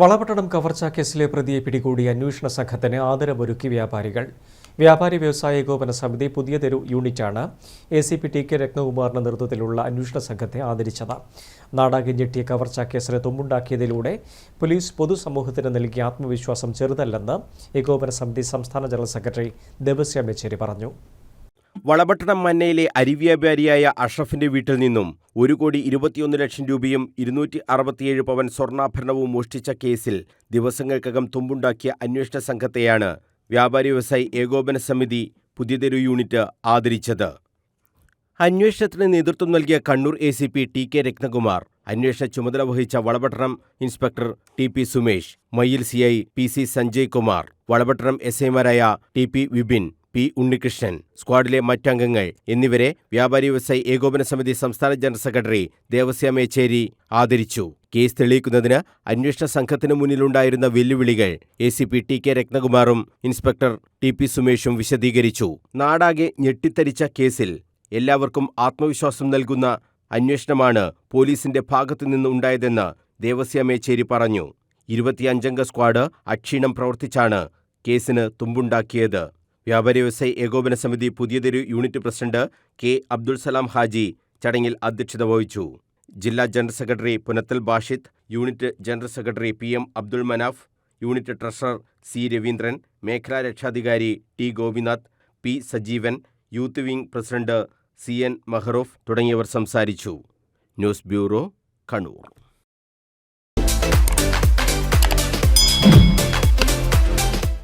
വളപട്ടണം കവർച്ചാ കേസിലെ പ്രതിയെ പിടികൂടി അന്വേഷണ സംഘത്തിന് ആദരവൊരുക്കി വ്യാപാരികൾ. വ്യാപാരി വ്യവസായ ഏകോപന സമിതി പുതിയ തെരു യൂണിറ്റാണ്. A C P T K രത്നകുമാറിന്റെ നേതൃത്വത്തിലുള്ള അന്വേഷണ സംഘത്തെ ആദരിച്ചത്. നാടാകെ ഞെട്ടിയ കവർച്ചാ കേസിന് തുമ്പുണ്ടാക്കിയതിലൂടെ പോലീസ് പൊതുസമൂഹത്തിന് നൽകിയ ആത്മവിശ്വാസം ചെറുതല്ലെന്ന് ഏകോപന സമിതി സംസ്ഥാന ജനറൽ സെക്രട്ടറി ദേവസ്യ മെച്ചേരി പറഞ്ഞു. വളപട്ടണം മന്നയിലെ അരിവ്യാപാരിയായ അഷ്റഫിന്റെ വീട്ടിൽ നിന്നും ഒരു കോടി ഇരുപത്തിയൊന്ന് ലക്ഷം രൂപയും ഇരുന്നൂറ്റി അറുപത്തിയേഴ് പവൻ സ്വർണാഭരണവും മോഷ്ടിച്ച കേസിൽ ദിവസങ്ങൾക്കകം തുമ്പുണ്ടാക്കിയ അന്വേഷണ സംഘത്തെയാണ് വ്യാപാരി വ്യവസായി ഏകോപന സമിതി പുതിയതെരു യൂണിറ്റ് ആദരിച്ചത്. അന്വേഷണത്തിന് നേതൃത്വം നൽകിയ Kannur A C P T K Ratnakumar അന്വേഷണ ചുമതല വഹിച്ച Valapattanam inspector T P Sumesh Mayyil C I P C Sanjay Kumar Valapattanam S ഐമാരായ T P Vipin P Unnikrishnan സ്ക്വാഡിലെ മറ്റംഗങ്ങൾ എന്നിവരെ വ്യാപാരി വ്യവസായി ഏകോപന സമിതി സംസ്ഥാന ജനറൽ സെക്രട്ടറി ദേവസ്യ മേച്ചേരി ആദരിച്ചു. കേസ് തെളിയിക്കുന്നതിന് അന്വേഷണ സംഘത്തിന് മുന്നിലുണ്ടായിരുന്ന വെല്ലുവിളികൾ A C P T K രത്നകുമാറും inspector T P സുമേഷും വിശദീകരിച്ചു. നാടാകെ ഞെട്ടിത്തരിച്ച കേസിൽ എല്ലാവർക്കും ആത്മവിശ്വാസം നൽകുന്ന അന്വേഷണമാണ് പോലീസിന്റെ ഭാഗത്തുനിന്ന് ഉണ്ടായതെന്ന് ദേവസ്യ മേച്ചേരി പറഞ്ഞു. ഇരുപത്തിയഞ്ചംഗ സ്ക്വാഡ് അക്ഷീണം പ്രവർത്തിച്ചാണ് കേസിന് തുമ്പുണ്ടാക്കിയത്. വ്യാപാരി വ്യവസായി ഏകോപന സമിതി പുതിയതൊരു unit president K Abdul Salam Haji ചടങ്ങിൽ അധ്യക്ഷത വഹിച്ചു. ജില്ലാ general secretary Punathal Bashid unit general secretary P M Abdul Manaf unit treasurer C Raveendran മേഖലാ രക്ഷാധികാരി T Gopinath P Sajeevan youth wing president C N Mahroof തുടങ്ങിയവർ സംസാരിച്ചു. News bureau Kannur.